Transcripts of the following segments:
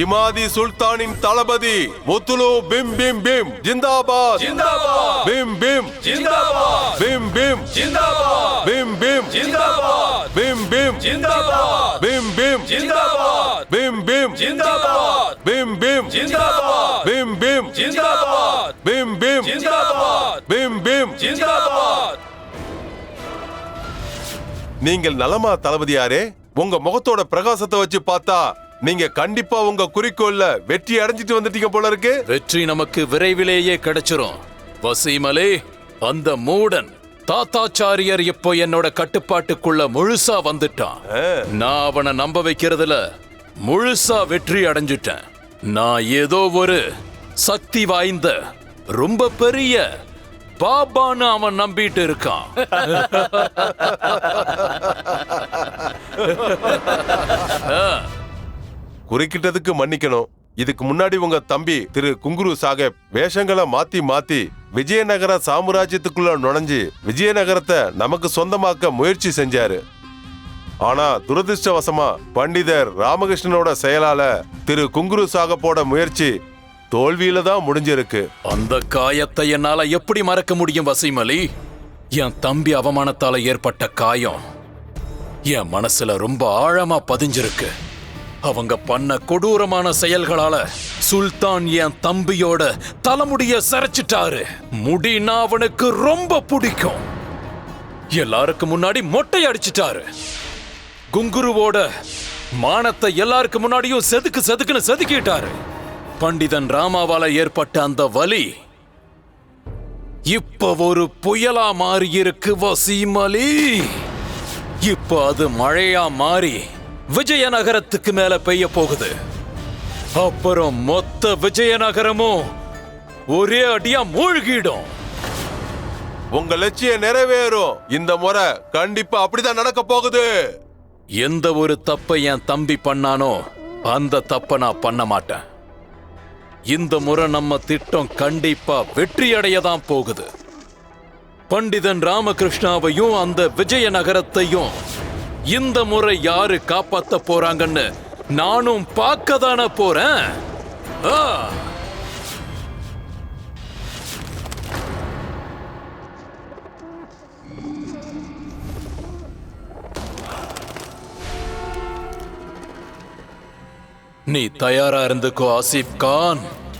இமாதி சுல்தானின் தளபதி முத்துலு பிம் பிம் பிம் ஜிந்தாபாத் ஜிந்தாபாத் பிம் பிம் ஜிந்தாபாத் பிம் பிம் ஜிந்தாபாத் பிம் பிம் ஜிந்தாபாத் பிம் பிம் ஜிந்தாபாத் பிம் பிம் ஜிந்தாபாத் பிம் பிம் ஜிந்தாபாத் பிம் பிம் ஜிந்தாபாத் பிம் பிம் ஜிந்தாபாத் பிம் பிம் ஜிந்தாபாத் பிம் பிம் ஜிந்தாபாத் நீங்கள் நலமா தளபதியாரே உங்க முகத்தோட பிரகாசத்தை வச்சு பார்த்தா நீங்க கண்டிப்பா உங்க குறிக்கோள்ல வெற்றி அடைஞ்சிட்டு வந்துட்டீங்க போல இருக்கு. வெற்றி நமக்கு விரைவிலேயே கிடைச்சிரும். வசீமலே அந்த மூடன் தாத்தாச்சாரியர் இப்போ என்னோட கட்டுப்பாட்டுக்குள்ள முழுசா வந்துட்டான். நான் அவனை நம்ப வைக்கிறதுல முழுசா வெற்றி அடைஞ்சிட்டேன். நான் ஏதோ ஒரு சக்தி வாய்ந்த ரொம்ப பெரிய பாபான்னு அவன் நம்பிட்டு இருக்கான். குறுக்கிட்டதுக்கு மன்னிக்கணும். இதுக்கு முன்னாடி உங்க தம்பி திரு குங்குரு சாஹேப் வேஷங்களை மாத்தி மாத்தி விஜயநகர சாம்ராஜ்யத்துக்குள்ள நுழைஞ்சு விஜயநகரத்தை நமக்கு சொந்தமாக்க முயற்சி செஞ்சாரு. ஆனா துரதிர்ஷ்டவசமா பண்டிதர் ராமகிருஷ்ணனோட செயலால திரு குங்குரு சாகப்போட முயற்சி தோல்வியில தான் முடிஞ்சிருக்கு. அந்த காயத்தை என்னால எப்படி மறக்க முடியும் வசீமலி என் தம்பி அவமானத்தால ஏற்பட்ட காயம் என் மனசுல ரொம்ப ஆழமா பதிஞ்சிருக்கு. அவங்க பண்ண கொடூரமான செயல்களால சுல்தான் என் தம்பியோட தலைமுடிய சரைச்சிட்டாரு. முடினா அவனுக்கு ரொம்ப பிடிக்கும். எல்லாருக்கும் முன்னாடி மொட்டை அடிச்சிட்டாரு. குங்குருவோட மானத்தை எல்லாருக்கு முன்னாடியும் செதுக்கு செதுக்குன்னு செதுக்கிட்டாரு. பண்டிதன் ராமாவால ஏற்பட்ட அந்த வலி இப்ப ஒரு புயலா மாறி இருக்கு வசீமலி இப்ப அது மழையா மாறி விஜயநகரத்துக்கு மேல பெய்ய போகுது. அப்புறம் மொத்த விஜயநகரமும் ஒரே அடியா மூழ்கிடும். உங்க லட்சியம் நிறைவேறும். இந்த முறை கண்டிப்பா அப்படிதான் நடக்க போகுது. எந்த ஒரு தப்பை என் தம்பி பண்ணானோ அந்த தப்பை நான் பண்ண மாட்டேன். இந்த முறை நம்ம திட்டம் கண்டிப்பா வெற்றியடைய தான் போகுது. பண்டிதன் ராமகிருஷ்ணாவையும் அந்த விஜயநகரத்தையும் இந்த முறை யாரு காப்பாத்த போறாங்கன்னு நானும் பார்க்க தானே போறேன் நீ தயாரா இருந்துக்கோ ஆசிப் கான்.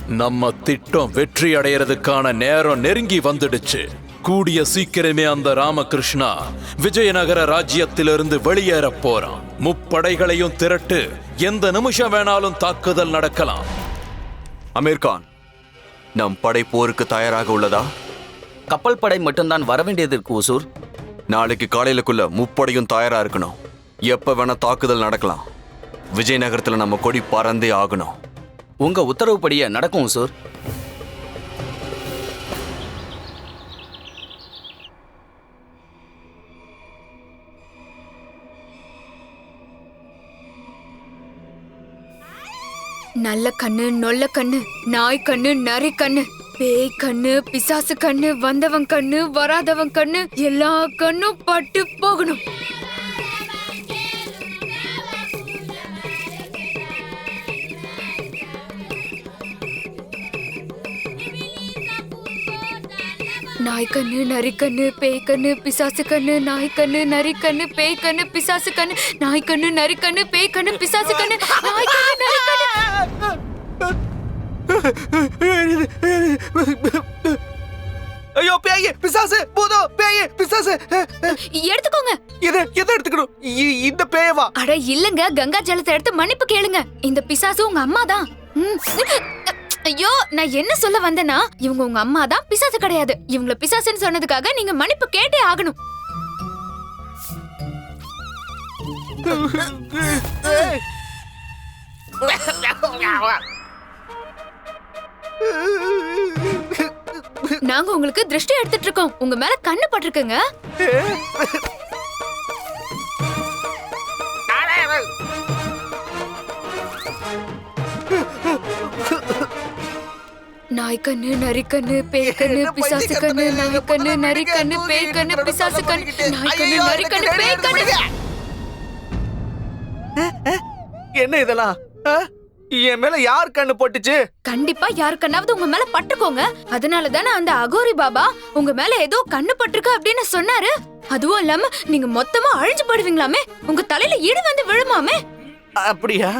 நம்ம திட்டம் வெற்றி அடையறதுக்கான நேரம் நெருங்கி வந்துடுச்சு. கூடிய சீக்கிரமே அந்த ராமகிருஷ்ணா விஜயநகர ராஜ்யத்திலிருந்து வெளியேற போறான். முப்படைகளையும் திரட்டு எந்த நிமிஷம் வேணாலும் தாக்குதல் நடக்கலாம். அமீர்கான் நம் படை போருக்கு தயாராக உள்ளதா? கப்பல் படை மட்டும்தான் வர வேண்டியது இருக்கு ஒசூர் நாளைக்கு காலையிலக்குள்ள முப்படையும் தயாரா இருக்கணும். எப்ப வேணா தாக்குதல் நடக்கலாம். விஜயநகரத்துல நம்ம கொடி பறந்தே ஆகணும். உங்க உத்தரவுப்படியே நடக்கும் சார் நல்ல கண்ணு நொல்ல கண்ணு நாய் கண்ணு நரி கண்ணு பேய் கண்ணு பிசாசு கண்ணு வந்தவன் கண்ணு வராதவன் கண்ணு எல்லா கண்ணும் பட்டு போகணும். நாய்க்கண்ணு நரிக்கண்ணு பேய்க்கண்ணு பிசாசுக்கண்ணு நாய்க்கண்ணு நரிக்கண்ணு பேய்க்கண்ணு பிசாசுக்கண்ணு நாய்க்கண்ணு நரிக்கண்ணு பேய்க்கண்ணு பிசாசுக்கண்ணு நாய்க்கண்ணு நரிக்கண்ணு. ஐயோ பேய் பிசாசு பூதம் பேய் பிசாசு. எடுத்துக்கோங்க. இது எதை எடுத்துக்கணும்? இந்த பேயவா? அட இல்லங்க. கங்கா ஜலத்தை எடுத்து மன்னிப்பு கேளுங்க. இந்த பிசாசு உங்க அம்மா தான் ஐயோ நான் என்ன சொல்ல வந்தேன்னா இவங்க உங்க அம்மா தான் பிசாசு கிடையாது. இவங்கள பிசாசுன்னு சொன்னதுக்காக நீங்க மன்னிப்பு கேட்டே ஆகணும். நாங்க உங்களுக்கு திருஷ்டி எடுத்துட்டு இருக்கோம். உங்க மேல கண்ணு பட்டிருக்குங்க. நாய் கண்ணு நரி கண்ணு பேய் கண்ணு பிசாசு கண்ணு நாய் கண்ணு நரி கண்ணு பேய் கண்ணு பிசாசு கண்ணு நாய் கண்ணு நரி கண்ணு பேய் கண்ணு என்ன இதெல்லாம்? என் மேல யார் கண்ணு போட்டுச்சு? கண்டிப்பா யாருக்கன்னாவது உங்க மேல பட்டுக்கோங்க. அதனால தானே அந்த அகோரி பாபா உங்க மேல ஏதோ கண்ணு பட்டிருக்கு அப்படின்னு சொன்னாரு. அதுவும் இல்லாம நீங்க மொத்தமா அழிஞ்சு போடுவீங்களாமே உங்க தலையில இடி வந்து விழுமாமே? அப்படியா?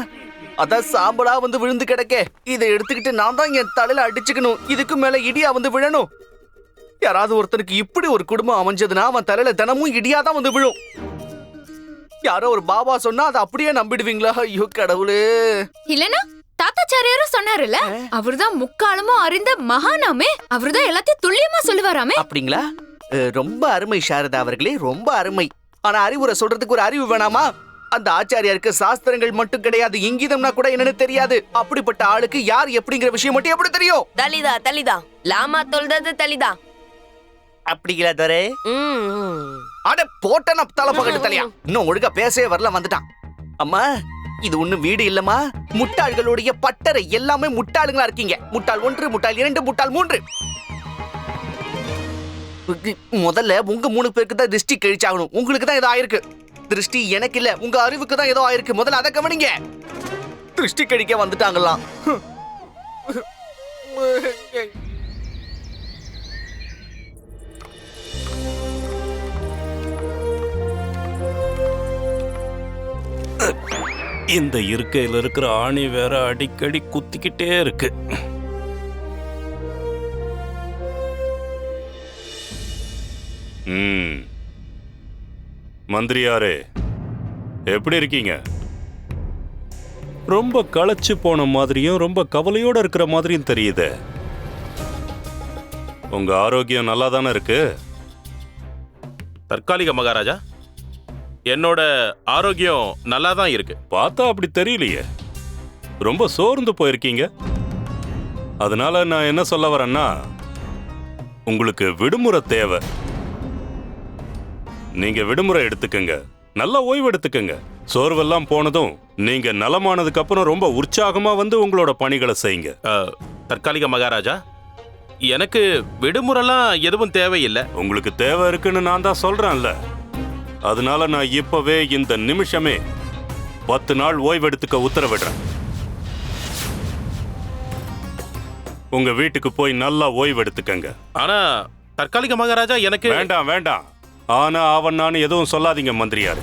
அதான் சாம்பலா வந்து விழுந்து கிடக்க. இதை எடுத்துக்கிட்டு நான் தான் என் தலையில அடிச்சுக்கணும். இதுக்கு மேல இடியா வந்து விழணும். யாராவது ஒருத்தனுக்கு இப்படி ஒரு குடும்பம் அமைஞ்சதுன்னா அவன் தலையில தினமும் இடியா தான் வந்து விழும். யாரோ ஒரு பாபா சொன்னா அதை அப்படியே நம்பிடுவீங்களா? ஐயோ கடவுளே. இல்லனா தாத்தாச்சாரியாரும் சொன்னாருல்ல? அவர்தான் முக்காலமும் அறிந்த மகானாமே. அவர்தான் எல்லாத்தையும் துல்லியமா சொல்லுவாராமே. அப்படிங்களா? ரொம்ப அருமை சாரதா அவர்களே ரொம்ப அருமை. ஆனா அறிவுரை சொல்றதுக்கு ஒரு அறிவு வேணாமா? அந்த ஆச்சாரியாருக்கு சாஸ்திரங்கள் மட்டும் கிடையாது இங்கீதம்னா கூட என்னன்னு தெரியாது. அப்படிப்பட்ட ஆளுக்கு யார் எப்படிங்கிற விஷயம் மட்டும் எப்படி தெரியும்? தலிதா தலிதா. லாமா சொல்றது தலிதா. அப்படிங்களா தரே? ம் அட போட்டன தலை பகட்டு தலையா. இன்னும் ஒழுங்கா பேசவே வரல வந்துட்டான். அம்மா இது ஒண்ணும் வீடு இல்லம்மா. முட்டாள்களுடைய பட்டறை எல்லாமே முட்டாளுங்களா இருக்கீங்க. முட்டாள் ஒன்று முட்டாள் இரண்டு முட்டாள் மூன்று. முதல்ல உங்க மூணு பேருக்கு தான் திருஷ்டி கழிச்சாகணும். உங்களுக்கு தான் ஏதோ ஆயிருக்கு திருஷ்டி எனக்கு இல்ல உங்க அறிவுக்கு தான் ஏதோ ஆயிருக்கு. முதல்ல அதை கவனிங்க. திருஷ்டி கழிக்க வந்துட்டாங்களாம். இந்த இருக்கையில் இருக்கிற ஆணி வேற அடிக்கடி குத்திக்கிட்டே இருக்கு. ம். மந்திரியாரே எப்படி இருக்கீங்க? ரொம்ப களைச்சு போன மாதிரியும் ரொம்ப கவலையோட இருக்கிற மாதிரியும் தெரியுது. உங்க ஆரோக்கியம் நல்லா தானே இருக்கு? தற்காலிக மகாராஜா என்னோட ஆரோக்கியம் நல்லா தான் இருக்கு. பார்த்தா அப்படி தெரியலையே. ரொம்ப சோர்ந்து போயிருக்கீங்க. அதனால நான் என்ன சொல்ல வரேன்னா உங்களுக்கு விடுமுறை தேவை. நீங்க விடுமுறை எடுத்துக்கங்க. நல்ல ஓய்வு எடுத்துக்கங்க. சோர்வெல்லாம் போனதும் நீங்க நலமானதுக்கு அப்புறம் ரொம்ப உற்சாகமா வந்து உங்களோட பணிகளை செய்யுங்க. தற்காலிக மகாராஜா எனக்கு விடுமுறைலாம் எதுவும் தேவையில்லை. உங்களுக்கு தேவை இருக்குன்னு நான் தான் சொல்றேன்ல. அதனால நான் இப்பவே இந்த நிமிஷமே பத்து நாள் ஓய்வு எடுத்துக்க உத்தரவிடுறேன். உங்க வீட்டுக்கு போய் நல்லா ஓய்வு எடுத்துக்கங்க. ஆனா தற்காலிக மகாராஜா எனக்கு வேண்டாம் வேண்டாம். ஆனா அவன் நான் எதுவும் சொல்லாதீங்க மந்திரியார்.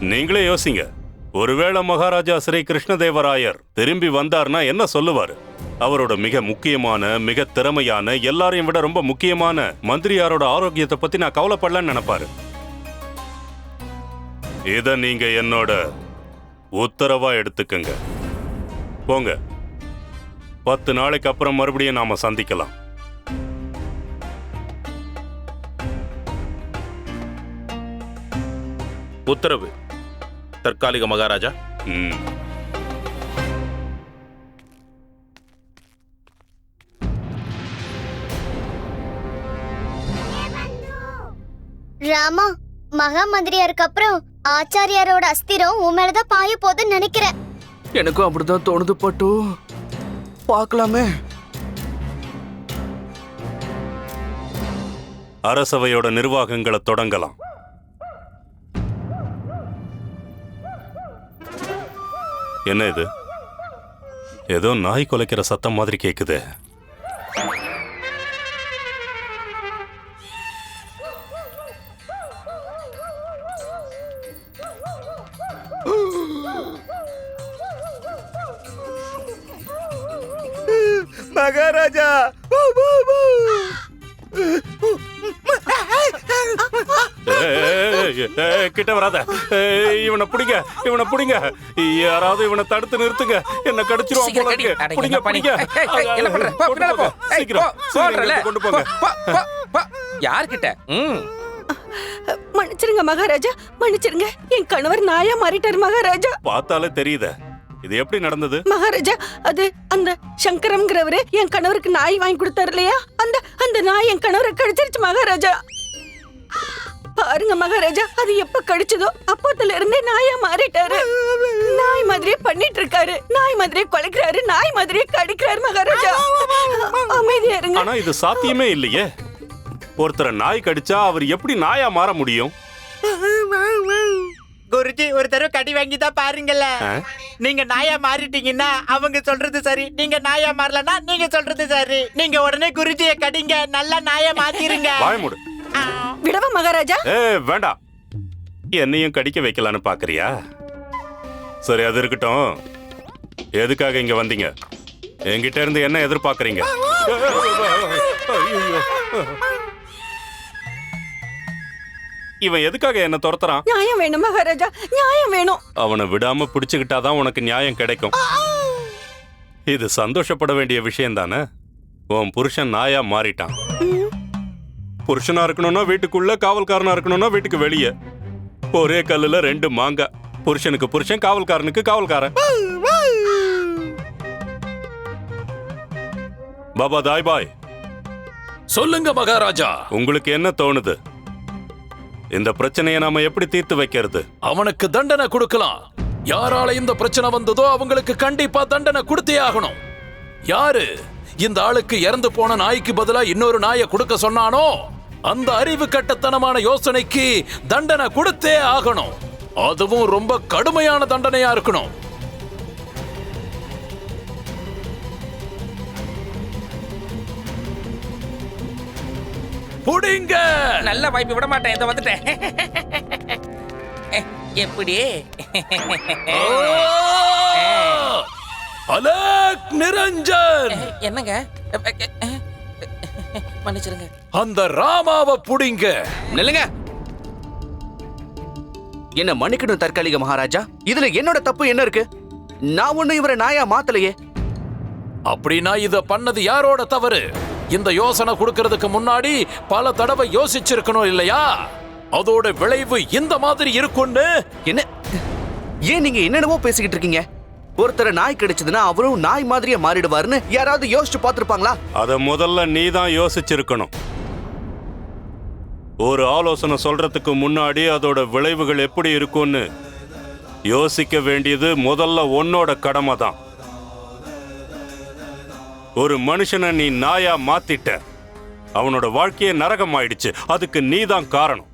நீங்களே யோசிங்க. ஒருவேளை மகாராஜா ஸ்ரீ கிருஷ்ணதேவராயர் திரும்பி வந்தார்னா என்ன சொல்லுவார்? அவரோட மிக முக்கியமான மிக திறமையான எல்லாரையும் விட ரொம்ப முக்கியமான மந்திரியாரோட ஆரோக்கியத்தை பத்தி நான் கவலைப்படலன்னு நினைப்பாரு. இத நீங்க என்னோட உத்தரவா எடுத்துக்கங்க. போங்க. பத்து நாளைக்கு அப்புறம் மறுபடியும் நாம சந்திக்கலாம். உத்தரவு. தற்காலிக மகாராஜா. ம். ராமா மகா மந்திரியாருக்கு அப்புறம் ஆச்சாரியாரோட அஸ்திரம் உன் மேலதான் பாய போகுதுன்னு நினைக்கிறேன். எனக்கும் அப்படிதான் தோணுது பட்டு. பார்க்கலாமே. அரசவையோட நிர்வாகங்களை தொடங்கலாம். என்ன இது? ஏதோ நாய் குலைக்கிற சத்தம் மாதிரி கேக்குது. மகாராஜா கிட்ட வராத. இவனை பிடிங்க இவனை பிடிங்க. யாராவது இவனை தடுத்து நிறுத்துங்க. என்ன கடிச்சிருவான் போல. இருக்கு. பிடிங்க என்ன? பிடிங்க. பண்ற? போ, பின்னால போ. சீக்கிரம் கொண்டு போங்க. யார்கிட்ட? ம். மன்னிச்சிருங்க மகாராஜா மன்னிச்சிருங்க. என் கணவர் நாயா மாறிட்டாரு மகாராஜா. பார்த்தாலே தெரியுதே. இது எப்படி நடந்தது? மகாராஜா அது அந்த சங்கரம்ங்கிறவரு என் கணவருக்கு நாய் வாங்கி கொடுத்தாரு இல்லையா? அந்த அந்த நாய் என் கணவரை கடிச்சிருச்சு மகாராஜா. பாருங்க மகாராஜா அது எப்ப கடிச்சதோ அப்போத்துல இருந்தே நாயா மாறிட்டாரு. நாய் மாதிரியே பண்ணிட்டு இருக்காரு நாய் மாதிரியே கொலைக்கிறாரு. நாய் மாதிரியே கடிக்கிறாரு மகாராஜா. அமைதியா இருங்க. ஆனா இது சாத்தியமே இல்லையே. ஒருத்தரை நாய் கடிச்சா அவர் எப்படி நாயா மாற முடியும்? குருஜி ஒரு தடவை கடி வாங்கி தான் பாருங்கல்ல நீங்க நாயா மாறிட்டீங்கன்னா அவங்க சொல்றது சரி. நீங்க நாயா மாறலன்னா நீங்க சொல்றது சரி. நீங்க உடனே குருஜியை கடிங்க. நல்லா நாயா மாத்திருங்க. வாய மூடு. விடவா மகாராஜா? ஏ வேண்டாம் என்னையும் கடிக்க வைக்கலான்னு பாக்குறியா? சரி அது இருக்கட்டும். எதுக்காக இங்க வந்தீங்க? என்கிட்ட இருந்து என்ன எதிர்பார்க்கறீங்க. இவன் எதுக்காக என்ன துரத்துறான்? நியாயம் வேணும் மகாராஜா. நியாயம் வேணும். அவனை விடாம பிடிச்சுக்கிட்டாதான் உனக்கு நியாயம் கிடைக்கும். இது சந்தோஷப்பட வேண்டிய விஷயம் தானே உன் புருஷன் நாயா மாறிட்டான். புருஷனா இருக்கணும்னா வீட்டுக்குள்ள காவல்காரனா இருக்கணும்னா வீட்டுக்கு வெளியே. ஒரே கல்லுல ரெண்டு மாங்காய் புருஷனுக்கு புருஷன் காவல்காரனுக்கு காவல்காரன். பாபா தாய் பாய். சொல்லுங்க மகாராஜா. உங்களுக்கு என்ன தோணுது? இந்த பிரச்சனையை நாம எப்படி தீர்த்து வைக்கிறது? அவனுக்கு தண்டனை கொடுக்கலாம். யாரால இந்த பிரச்சனை வந்ததோ அவங்களுக்கு கண்டிப்பா தண்டனை கொடுத்தே ஆகணும். யாரு? இந்த ஆளுக்கு இறந்து போன நாய்க்கு பதிலா இன்னொரு நாயை கொடுக்க சொன்னானோ? அந்த அறிவு கட்டத்தனமான யோசனைக்கு தண்டனை கொடுத்தே ஆகணும். அதுவும் ரொம்ப கடுமையான தண்டனையா இருக்கணும். புடிங்க! நல்ல வாய்ப்பு விட மாட்டேன் இதை வந்துட்டேன். எப்படி? அலக் நிரஞ்சன்! என்னங்க? மன்னிச்சிருங்க. அந்த ராமாவை புடிங்க. நில்லுங்க. என்ன மன்னிக்கணும் தற்காலிக மகாராஜா? இதுல என்னோட தப்பு என்ன இருக்கு? நான் ஒண்ணு இவரை நாயா மாத்தலையே. அப்படின்னா இத பண்ணது யாரோட தவறு? இந்த யோசனை கொடுக்கறதுக்கு முன்னாடி பல தடவை யோசிச்சிருக்கணும் இல்லையா? அதோட விளைவு இந்த மாதிரி இருக்கும்னு. என்ன? ஏன் நீங்க என்னென்னவோ பேசிக்கிட்டு இருக்கீங்க? ஒருத்தரை நாய் கிடைச்சதுன்னா அவரும் நாய் மாதிரியே மாறிடுவாருன்னு யாராவது யோசிச்சு பார்த்திருப்பாங்களா? அத முதல்ல நீ தான் யோசிச்சிருக்கணும். ஒரு ஆலோசனை சொல்றதுக்கு முன்னாடி அதோட விளைவுகள் எப்படி இருக்கும்னு யோசிக்க வேண்டியது முதல்ல உன்னோட கடமை தான் ஒரு மனுஷனை நீ நாயா மாத்திட்ட அவனோட வாழ்க்கையே நரகம் ஆயிடுச்சு அதுக்கு நீ தான் காரணம்.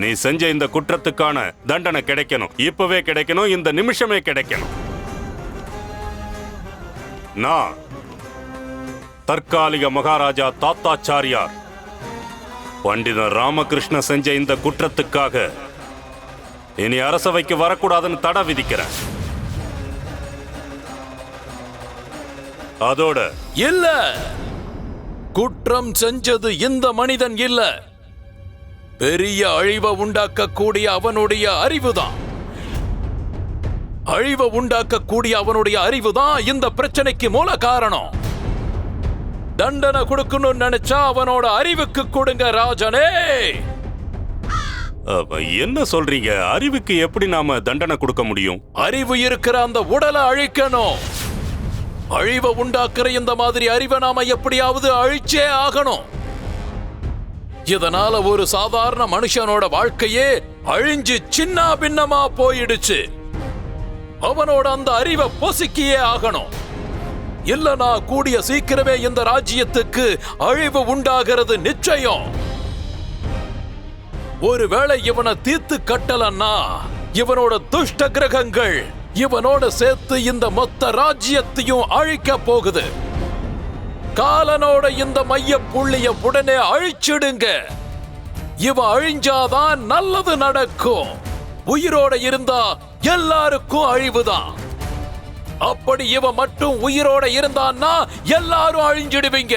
நீ செஞ்ச இந்த குற்றத்துக்கான தண்டனை கிடைக்கணும். இப்பவே கிடைக்கணும் இந்த நிமிஷமே கிடைக்கணும். நான் தற்காலிக மகாராஜா தாத்தாச்சாரியார். பண்டிதர் ராமகிருஷ்ண செஞ்ச இந்த குற்றத்துக்காக இனி அரசவைக்கு வரக்கூடாதுன்னு தடை விதிக்கிறேன். அதோட. இல்ல. குற்றம் செஞ்சது இந்த மனிதன் இல்ல. பெரிய அழிவை உண்டாக்கக்கூடிய அவனுடைய அறிவுதான். அழிவை உண்டாக்கக்கூடிய அவனுடைய அறிவுதான் இந்த பிரச்சனைக்கு மூல காரணம். தண்டனை கொடுக்கணும்னு நினைச்சா அவனோட அறிவுக்கு கொடுங்க ராஜனே. என்ன சொல்றீங்க? அறிவுக்கு எப்படி நாம தண்டனை கொடுக்க முடியும்? அறிவு இருக்கிற அந்த உடலை அழிக்கணும். அழிவை உண்டாக்குற இந்த மாதிரி அறிவை நாம எப்படியாவது அழிச்சே ஆகணும். இதனால ஒரு சாதாரண மனுஷனோட வாழ்க்கையே அழிஞ்சு சின்ன பின்னமா போயிடுச்சு. அவனோட அந்த அறிவை பொசுக்கியே ஆகணும். இல்லனா கூடிய சீக்கிரமே இந்த ராஜ்யத்துக்கு அழிவு உண்டாகிறது நிச்சயம். ஒருவேளை இவனை தீர்த்து கட்டலன்னா இவனோட துஷ்ட கிரகங்கள் இவனோட சேர்த்து இந்த மொத்த ராஜ்யத்தையும் அழிக்க போகுது. காலனோட இந்த மைய புள்ளிய உடனே அழிச்சிடுங்க. இவன் அழிஞ்சாதான் நல்லது நடக்கும். உயிரோட இருந்தா எல்லாருக்கும் அழிவுதான். அப்படி இவன் மட்டும் உயிரோட இருந்தான்னா எல்லாரும் அழிஞ்சிடுவீங்க.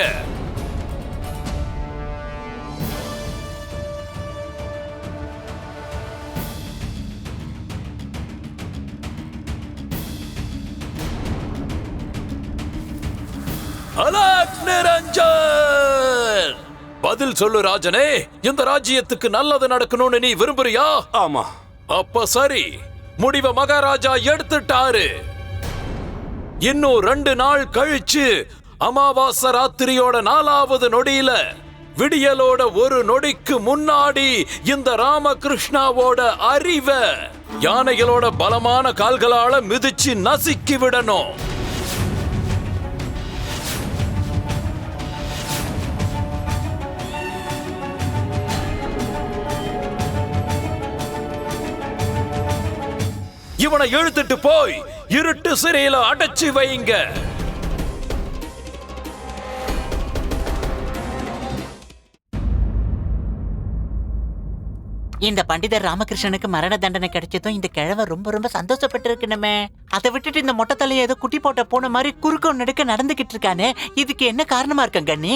பதில் சொல்லு ராஜனே இந்த ராஜ்யத்துக்கு நல்லது நடக்கணும்னு நீ விரும்புறியா? ஆமா. அப்ப சரி. முடிவை மகாராஜா எடுத்துட்டாரு. இன்னும் ரெண்டு நாள் கழிச்சு அமாவாசை ராத்திரியோட நாலாவது நொடியில விடியலோட ஒரு நொடிக்கு முன்னாடி இந்த ராமகிருஷ்ணாவோட அறிவை யானைகளோட பலமான கால்களால மிதிச்சு நசுக்கி விடணும். இவனை இழுத்துட்டு போய் இருட்டு சிறையில அடைச்சு வைங்க. இந்த பண்டிதர் ராமகிருஷ்ணனுக்கு மரண தண்டனை கிடைச்சதும் இந்த கிழவன் ரொம்ப ரொம்ப சந்தோஷப்பட்டு இருக்கணுமே அதை விட்டுட்டு இந்த மொட்டை தலையை ஏதோ குட்டி போட்ட போன மாதிரி குறுக்க நடுக்க நடந்துகிட்டு இருக்கானே. இதுக்கு என்ன காரணமா இருக்க கண்ணி?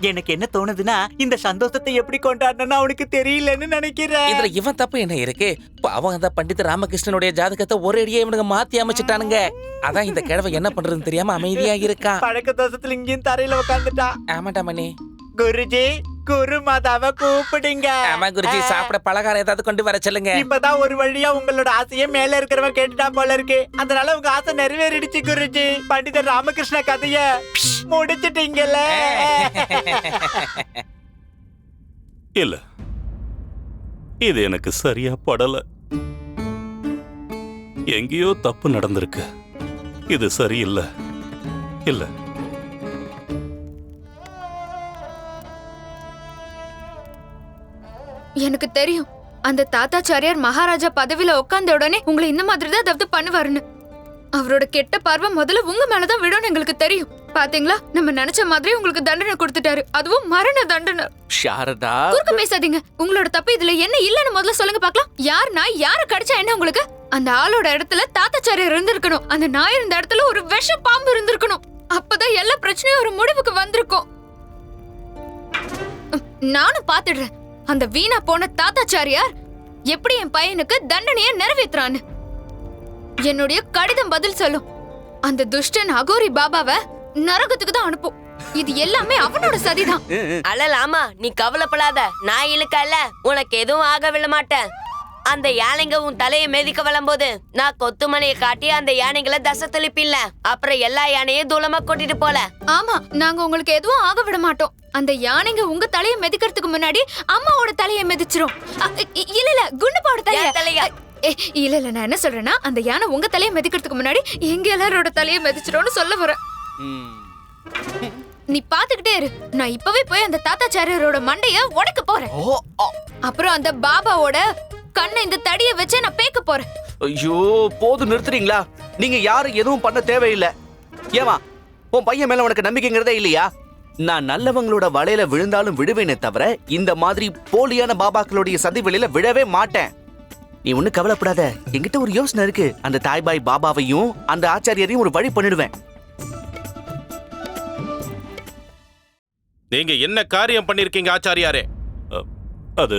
எனக்கு என்ன தோணுதுன்னா இந்த சந்தோஷத்தை எப்படி கொண்டாடணும்னு அவனுக்கு தெரியலன்னு நினைக்கிறேன். இதுல இவன் தப்பு என்ன இருக்கு? பாவம் அந்த பண்டித ராமகிருஷ்ணனுடைய ஜாதகத்தை ஒரே அடியே இவனுங்க மாத்தி அமைச்சிட்டானுங்க. அதான் இந்த கிழவை என்ன பண்றதுன்னு தெரியாம அமைதியா இருக்கான் பழக்க தோஷத்துல இங்கேயும் தரையில உட்காந்துட்டான் ஆமாட்டா மணி. குருஜி குரு மாதாவை கூப்பிடுங்க. ஆமா குருஜி சாப்பிட பலகாரம் ஏதாவது கொண்டு வர சொல்லுங்க. இப்பதான் ஒரு வழியா உங்களோட ஆசையே மேல இருக்கிறவன் கேட்டுட்டா போல இருக்கு. அதனால உங்க ஆசை நிறைவேறிடுச்சு குருஜி. பண்டிதர் ராமகிருஷ்ண கதைய முடிச்சிட்டீங்கல்ல? இல்ல. இது எனக்கு சரியா படல. எங்கேயோ தப்பு நடந்திருக்கு. இது சரியில்லை. இல்ல. எனக்கு தெரியும். அந்த தாத்தாச்சாரியார் மகாராஜா பதவியில உட்கார்ந்த உடனே உங்களை இந்த மாதிரி தான் ஏதாவது பண்ணுவாருன்னு. அவரோட கெட்ட பார்வை முதல்ல உங்க மேலதான் விடும்னு எங்களுக்கு தெரியும். பாத்தீங்களா? நம்ம நினைச்ச மாதிரி உங்களுக்கு தண்டனை கொடுத்துட்டாரு. அதுவும் மரண தண்டனை. சாரதா குறுக்க பேசாதீங்க. உங்களோட தப்பு இதுல என்ன இல்லன்னு முதல்ல சொல்லுங்க பார்க்கலாம் யார் நாய் யார கடிச்சா என்ன உங்களுக்கு? அந்த ஆளோட இடத்துல தாத்தாச்சாரியார் இருந்திருக்கணும். அந்த நாய் இருந்த இடத்துல ஒரு விஷ பாம்பு இருந்திருக்கணும். அப்பதான் எல்லா பிரச்சனையும் ஒரு முடிவுக்கு வந்திருக்கும். நானும் பாத்துடுறேன். அந்த வீணா போன தாத்தாச்சாரியார் எப்படி என் பையனுக்கு தண்டனையை நிறைவேத்துறான்னு என்னுடைய கடிதம் பதில் சொல்லும். அந்த துஷ்டன் அகோரி பாபாவை நரகத்துக்கு தான் அனுப்பும். இது எல்லாமே அவனோட சதிதான். அழலாமா நீ கவலைப்படாத. நான் இழுக்கல. உனக்கு எதுவும் ஆக விட மாட்டேன். அந்த யானைங்க உன் தலையை மிதிக்க வரும்போது நான் கொத்துமணியை காட்டி அந்த யானைங்களை தசை தெளிப்பில்ல அப்புறம் எல்லா யானையும் தூளமா கூட்டிட்டு போல. ஆமா நாங்க உங்களுக்கு எதுவும் ஆக விட மாட்டோம். அந்த யானைங்க உங்க தலைய மிதிக்கிறதுக்கு முன்னாடி அம்மாவோட தலைய மிதிச்சிரும். இல்ல இல்ல குண்டுபாவோட தலைய. தலையா? ஏ, இல்ல இல்ல நான் என்ன சொல்றேன்னா அந்த யானை உங்க தலைய மிதிக்கிறதுக்கு முன்னாடி எங்க எல்லாரோட தலைய மிதிச்சிரும்னு சொல்ல வரேன் நீ பாத்துக்கிட்டே இரு. நான் இப்பவே போய் அந்த தாத்தாச்சாரியரோட மண்டைய உடைக்க போறேன். அப்புறம் அந்த பாபாவோட கண்ணை இந்த தடிய வச்சு நான் பேக்க போறேன். ஐயோ போதும் நிறுத்துறீங்களா? நீங்க யாரும் எதுவும் பண்ண தேவையில்லை. ஏமா உன் பையன் மேல உனக்கு நம்பிக்கைங்கிறதே இல்லையா? நான் நல்லவங்களோட வலையில விழுந்தாலும் விடுவேனே தவிர இந்த மாதிரி போலியான பாபாக்களுடைய சதி வெளியில விழவே மாட்டேன். நீ ஒண்ணு கவலைப்படாத. என்கிட்ட ஒரு யோசனை இருக்கு. அந்த தாய்பாய் பாபாவையும் அந்த ஆச்சாரியரையும் ஒரு வழி பண்ணிடுவேன். நீங்க என்ன காரியம் பண்ணிருக்கீங்க ஆச்சாரியாரே? அது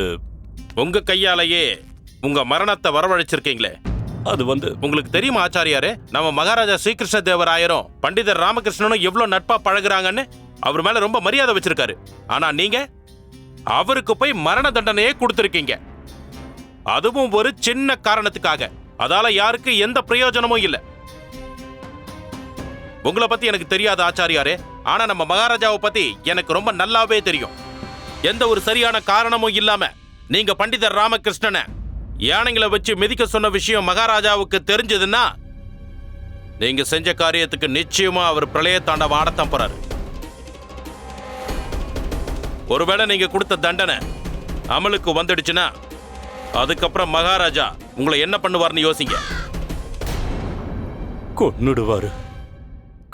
உங்க கையாலேயே உங்க மரணத்தை வரவழைச்சிருக்கீங்களே. அது வந்து உங்களுக்கு தெரியுமா ஆச்சாரியாரே? நம்ம மகாராஜா ஸ்ரீகிருஷ்ண தேவராயரும் பண்டிதர் ராமகிருஷ்ணனும் எவ்வளவு நட்பா பழகுறாங்கன்னு அவர் மேல ரொம்ப மரியாதை வச்சிருக்காரு. ஆனா நீங்க அவருக்கு போய் மரண தண்டனையே கொடுத்திருக்கீங்க. அதுவும் ஒரு சின்ன காரணத்துக்காக. அதால யாருக்கு எந்த பிரயோஜனமும் இல்ல. உங்களை பத்தி எனக்கு தெரியாது ஆச்சாரியாரே. ஆனா நம்ம மகாராஜாவை பத்தி எனக்கு ரொம்ப நல்லாவே தெரியும். எந்த ஒரு சரியான காரணமும் இல்லாம நீங்க பண்டிதர் ராமகிருஷ்ணனை. யானைங்களை வச்சு மிதிக்க சொன்ன விஷயம் மகாராஜாவுக்கு தெரிஞ்சதுன்னா நீங்க செஞ்ச காரியத்துக்கு நிச்சயமா அவர் பிரளய ஆடத்தான் போறாரு. ஒருவேளை நீங்க கொடுத்த தண்டனை அமலுக்கு வந்துடுச்சுன்னா அதுக்கப்புறம் மகாராஜா உங்களை என்ன பண்ணுவார்னு யோசிங்க. கொன்னுடுவாரு.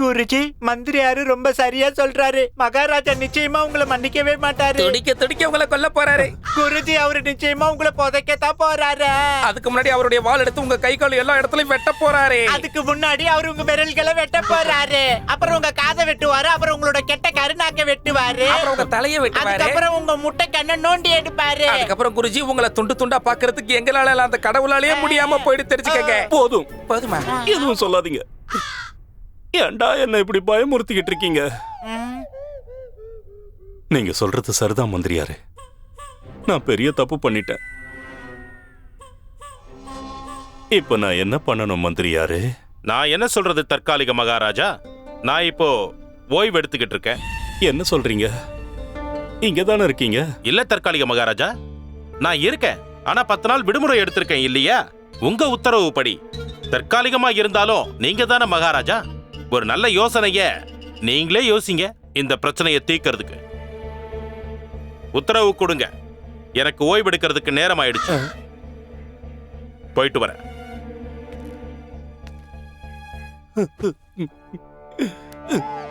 குருஜி மந்திரியாரு ரொம்ப சரியா சொல்றாரு. மகாராஜா நிச்சயமா உங்களை மன்னிக்கவே மாட்டாரு. துடிக்க துடிக்க உங்களை கொல்ல போறாரு. குருஜி அவரு நிச்சயமா உங்களை புதைக்கத்தான் போறாரு. அதுக்கு முன்னாடி அவருடைய வாள் எடுத்து உங்க கை கால் எல்லா இடத்துலயும் வெட்ட போறாரு. அதுக்கு முன்னாடி அவர் உங்க விரல்களை வெட்ட போறாரு. அப்புறம் உங்க காதை வெட்டுவாரு அப்புறம் உங்களோட கெட்ட கருநாக்க வெட்டுவாரு. அப்புறம் உங்க தலையை வெட்டுவாரு. அதுக்கப்புறம் உங்க முட்டை கண்ணை நோண்டி எடுப்பாரு. அதுக்கப்புறம் குருஜி உங்களை துண்டு துண்டா பாக்குறதுக்கு எங்களால எல்லாம் அந்த கடவுளாலேயே முடியாம போயிட்டு தெரிஞ்சுக்கங்க. போதும். போதுமா? எதுவும் சொல்லாதீங்க. ஏன்டா என்ன இப்படி பயமுறுத்திக்கிட்டு இருக்கீங்க? நீங்க சொல்றது சரிதான் மந்திரியாரே. நான் பெரிய தப்பு பண்ணிட்டேன். இப்ப நான் என்ன பண்ணணும் மந்திரியாரே? நான் என்ன சொல்றது தற்காலிக மகாராஜா? நான் இப்போ ஓய்வு எடுத்துக்கிட்டு இருக்கேன். என்ன சொல்றீங்க? இங்க தானே இருக்கீங்க? இல்ல தற்காலிக மகாராஜா. நான் இருக்கேன் ஆனா பத்து நாள் விடுமுறை எடுத்திருக்கேன் இல்லையா? உங்க உத்தரவுப்படி. தற்காலிகமா இருந்தாலும் நீங்க தானே மகாராஜா? ஒரு நல்ல யோசனைய நீங்களே யோசிங்க இந்த பிரச்சனையை தீக்கிறதுக்கு உத்தரவு கொடுங்க. எனக்கு ஓய்வெடுக்கிறதுக்கு நேரம் ஆயிடுச்சு போயிட்டு வரேன். Ugh.